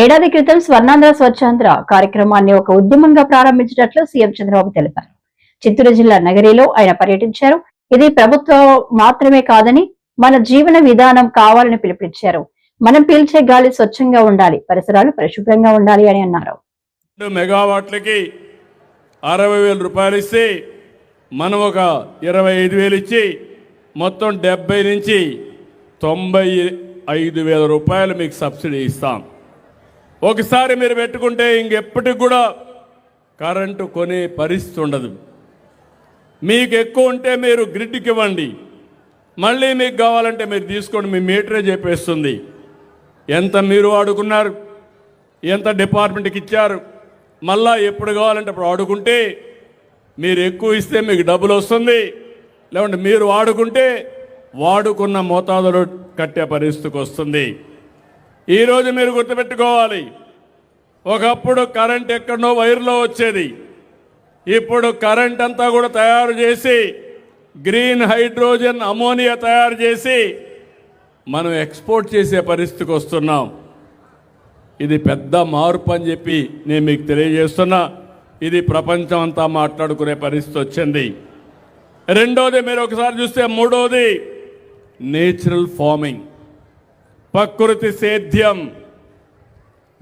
ఏడాది క్రితం స్వర్ణాంధ్ర స్వచ్ఛాంధ్ర కార్యక్రమాన్ని ఒక ఉద్యమంగా ప్రారంభించినట్లు సీఎం చంద్రబాబు తెలిపారు. చిత్తూరు జిల్లా నగరిలో ఆయన పర్యటించారు. ఇది ప్రభుత్వం మాత్రమే కాదని మన జీవన విధానం కావాలని పిలుపునిచ్చారు. మనం పీల్చే గాలి స్వచ్ఛంగా ఉండాలి పరిసరాలు పరిశుభ్రంగా ఉండాలి అని అన్నారు. మెగావాట్లకి అరవై వేల రూపాయలు ఇస్తే మనం ఒక ఇరవై ఐదు వేలు ఇచ్చి మొత్తం డెబ్బై నుంచి తొంభై ఐదు వేల రూపాయలు మీకు సబ్సిడీ ఇస్తాం. ఒకసారి మీరు పెట్టుకుంటే ఇంకెప్పటికి కూడా కరెంటు కొనే పరిస్థితి ఉండదు. మీకు ఎక్కువ ఉంటే మీరు గ్రిడ్కి ఇవ్వండి. మళ్ళీ మీకు కావాలంటే మీరు తీసుకోండి మీ మీటరే చెప్పేస్తుంది. ఎంత మీరు వాడుకున్నారు ఎంత డిపార్ట్మెంట్కి ఇచ్చారు మళ్ళా ఎప్పుడు కావాలంటే అప్పుడు వాడుకుంటే మీరు ఎక్కువ ఇస్తే మీకు డబ్బులు వస్తుంది. లేకుంటే మీరు వాడుకుంటే వాడుకున్న మోతాదులో కట్టే పరిస్థితికి వస్తుంది. ఈరోజు మీరు గుర్తుపెట్టుకోవాలి. ఒకప్పుడు కరెంట్ ఎక్కడనో వైర్లో వచ్చేది. ఇప్పుడు కరెంట్ అంతా కూడా తయారు చేసి గ్రీన్ హైడ్రోజన్ అమోనియా తయారు చేసి మనం ఎక్స్పోర్ట్ చేసే పరిస్థితికి వస్తున్నాం. ఇది పెద్ద మార్పు అని చెప్పి నేను మీకు తెలియజేస్తున్నా. ఇది ప్రపంచం అంతా మాట్లాడుకునే పరిస్థితి వచ్చింది. రెండోది మీరు ఒకసారి చూస్తే మూడోది నేచురల్ ఫార్మింగ్. ప్రకృతి సేద్యం.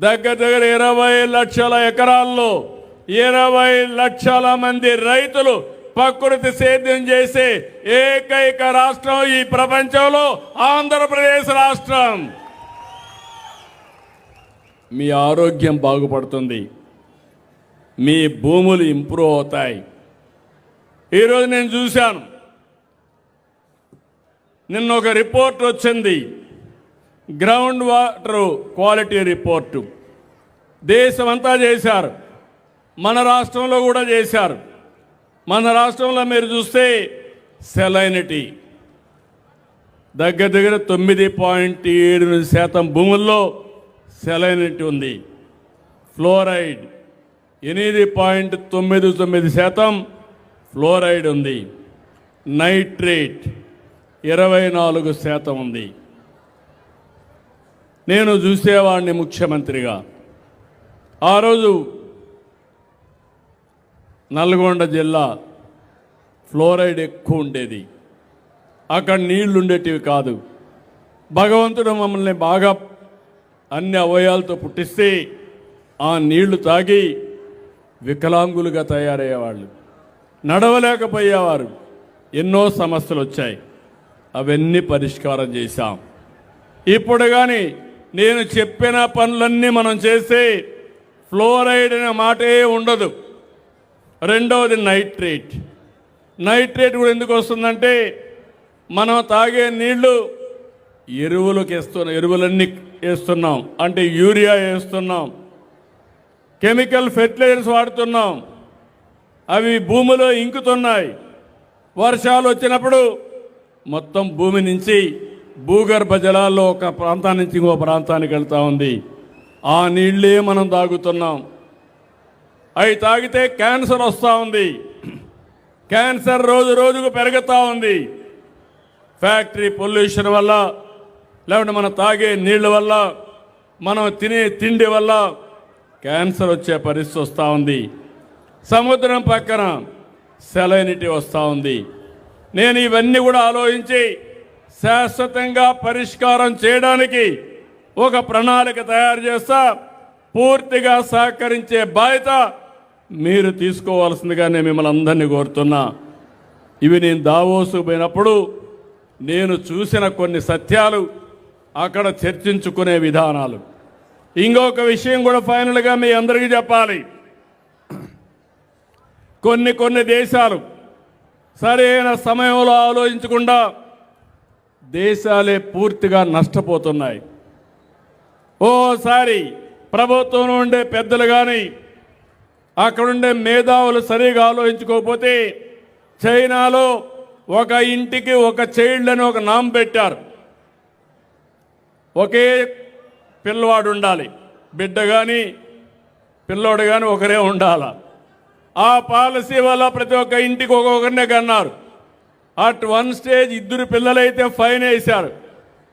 దగ్గర దగ్గర ఇరవై లక్షల ఎకరాల్లో ఇరవై లక్షల మంది రైతులు ప్రకృతి సేద్యం చేసే ఏకైక రాష్ట్రం ఈ ప్రపంచంలో ఆంధ్రప్రదేశ్ రాష్ట్రం. మీ ఆరోగ్యం బాగుపడుతుంది. మీ భూములు ఇంప్రూవ్ అవుతాయి. ఈరోజు నేను చూశాను. నిన్న ఒక రిపోర్ట్ వచ్చింది. Ground water quality report. దేశమంతా చేశారు. మన రాష్ట్రంలో కూడా చేశారు. మన రాష్ట్రంలో మీరు చూస్తే సెలైనిటీ. దగ్గర దగ్గర తొమ్మిది పాయింట్ ఏడు శాతం భూముల్లో సెలైనిటీ ఉంది. ఫ్లోరైడ్ ఎనిమిది పాయింట్ తొమ్మిది తొమ్మిది శాతం ఫ్లోరైడ్ ఉంది. నైట్రేట్ ఇరవై నాలుగు శాతం ఉంది. నేను చూసేవాడిని ముఖ్యమంత్రిగా. ఆ రోజు నల్గొండ జిల్లా ఫ్లోరైడ్ ఎక్కువ ఉండేది. అక్కడ నీళ్ళు ఉండేటివి కాదు. భగవంతుడు మమ్మల్ని బాగా అన్ని అవయాలతో పుట్టిస్తే ఆ నీళ్ళు తాగి వికలాంగులుగా తయారయ్యేవాళ్ళు. నడవలేకపోయేవారు. ఎన్నో సమస్యలు వచ్చాయి అవన్నీ పరిష్కారం చేశాం. ఇప్పుడు కానీ నేను చెప్పిన పనులన్నీ మనం చేస్తే ఫ్లోరైడ్ అనే మాటే ఉండదు. రెండవది నైట్రేట్ నైట్రేట్ కూడా ఎందుకు వస్తుందంటే మనం తాగే నీళ్ళు ఎరువులకు వేస్తున్నాం ఎరువులన్నీ వేస్తున్నాం. అంటే యూరియా వేస్తున్నాం. కెమికల్ ఫెర్టిలైజర్స్ వాడుతున్నాం. అవి భూమిలో ఇంకుతున్నాయి. వర్షాలు వచ్చినప్పుడు మొత్తం భూమి నుంచి భూగర్భ జలాల్లో ఒక ప్రాంతం నుంచి ఇంకో ప్రాంతానికి వెళ్తూ ఉంది. ఆ నీళ్ళే మనం తాగుతున్నాం. అవి తాగితే క్యాన్సర్ వస్తూ ఉంది. క్యాన్సర్ రోజు రోజుకు పెరుగుతూ ఉంది. ఫ్యాక్టరీ పొల్యూషన్ వల్ల లేకుంటే మనం తాగే నీళ్ళ వల్ల మనం తినే తిండి వల్ల క్యాన్సర్ వచ్చే పరిస్థితి వస్తూ ఉంది. సముద్రం పక్కన సెలైనిటీ వస్తూ ఉంది. నేను ఇవన్నీ కూడా ఆలోచించి శాశ్వతంగా పరిష్కారం చేయడానికి ఒక ప్రణాళిక తయారు చేస్తా పూర్తిగా సహకరించే బాధ్యత మీరు తీసుకోవాల్సిందిగా నేను మిమ్మల్ని అందరినీ కోరుతున్నా. ఇవి నేను దావోసు పోయినప్పుడు నేను చూసిన కొన్ని సత్యాలు అక్కడ చర్చించుకునే విధానాలు. ఇంకొక విషయం కూడా ఫైనల్గా మీ అందరికీ చెప్పాలి. కొన్ని కొన్ని దేశాలు సరైన సమయంలో ఆలోచించకుండా దేశాలే పూర్తిగా నష్టపోతున్నాయి. ఓసారి ప్రభుత్వంలో ఉండే పెద్దలు కానీ అక్కడుండే మేధావులు సరిగా ఆలోచించుకోకపోతే చైనాలో ఒక ఇంటికి ఒక చైల్డ్ అని ఒక నామ్ పెట్టారు. ఒకే పిల్లవాడు ఉండాలి. బిడ్డ కానీ పిల్లోడు కానీ ఒకరే ఉండాల. ఆ పాలసీ వల్ల ప్రతి ఒక్క ఇంటికి ఒక్కొక్కరినే కన్నారు. అట్ వన్ స్టేజ్ ఇద్దరు పిల్లలైతే ఫైన్ వేశారు.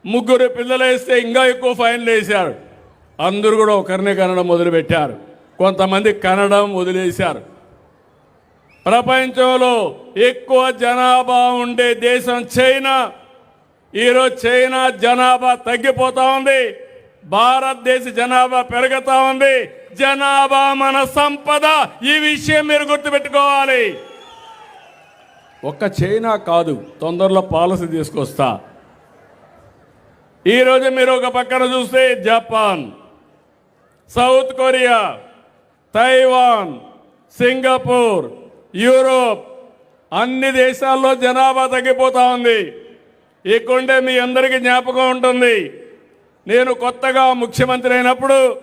ముగ్గురు పిల్లలు వేస్తే ఇంకా ఎక్కువ ఫైన్లు వేశారు. అందరూ కూడా ఒకరిని కనడం మొదలుపెట్టారు. కొంతమంది కనడం వదిలేశారు. ప్రపంచంలో ఎక్కువ జనాభా ఉండే దేశం చైనా. ఈరోజు చైనా జనాభా తగ్గిపోతా ఉంది. భారతదేశ జనాభా పెరుగుతా ఉంది. జనాభా మన సంపద. ఈ విషయం మీరు గుర్తుపెట్టుకోవాలి. ఒక్క చైనా కాదు తొందరలో పాలసీ తీసుకొస్తా. ఈరోజు మీరు ఒక పక్కన చూస్తే Japan South Korea Taiwan Singapore Europe అన్ని దేశాల్లో జనాభా తగ్గిపోతా ఉంది. ఇక్కడే మీ అందరికీ జ్ఞాపకం ఉంటుంది. నేను కొత్తగా ముఖ్యమంత్రి అయినప్పుడు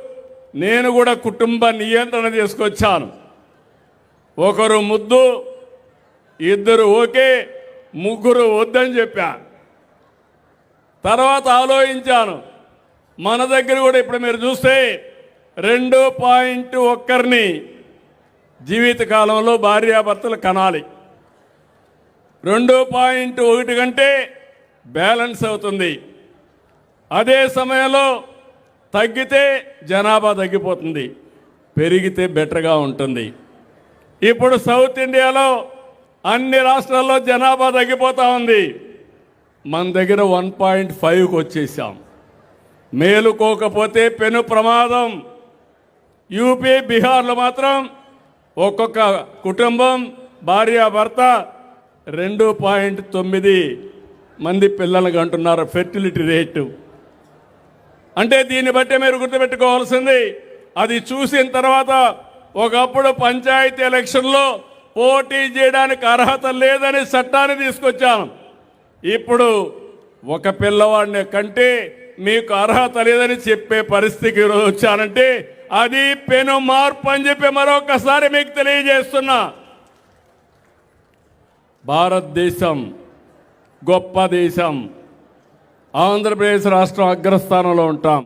నేను కూడా కుటుంబ నియంత్రణ తీసుకొచ్చాను. ఒకరు ముద్దు ఇద్దరు ఓకే ముగ్గురు వద్దని చెప్పాను తర్వాత ఆలోచించాను. మన దగ్గర కూడా ఇప్పుడు మీరు చూస్తే రెండు పాయింట్ ఒక్కరిని జీవితకాలంలో భార్యాభర్తలు కనాలి. రెండు పాయింట్ ఒకటి కంటే బ్యాలెన్స్ అవుతుంది. అదే సమయంలో తగ్గితే జనాభా తగ్గిపోతుంది. పెరిగితే బెటర్గా ఉంటుంది. ఇప్పుడు సౌత్ ఇండియాలో అన్ని రాష్ట్రాల్లో జనాభా తగ్గిపోతూ ఉంది. మన దగ్గర వన్ పాయింట్ ఫైవ్కి వచ్చేసాం. మేలుకోకపోతే పెను ప్రమాదం. యూపీ బీహార్లో మాత్రం ఒక్కొక్క కుటుంబం భార్య భర్త రెండు పాయింట్ తొమ్మిది మంది పిల్లలకు అంటున్నారు ఫెర్టిలిటీ రేటు. అంటే దీన్ని బట్టి మీరు గుర్తుపెట్టుకోవాల్సింది అది చూసిన తర్వాత ఒకప్పుడు పంచాయతీ ఎలక్షన్లో పోటీ చేయడానికి అర్హత లేదని చట్టాన్ని తీసుకొచ్చాను ఇప్పుడు ఒక పిల్లవాడిని కంటే మీకు అర్హత లేదని చెప్పే పరిస్థితికి ఈరోజు వచ్చానంటే అది పెను మార్పు అని చెప్పి మరొకసారి మీకు తెలియజేస్తున్నా. భారతదేశం గొప్ప దేశం. ఆంధ్రప్రదేశ్ రాష్ట్రం అగ్రస్థానంలో ఉంటాం.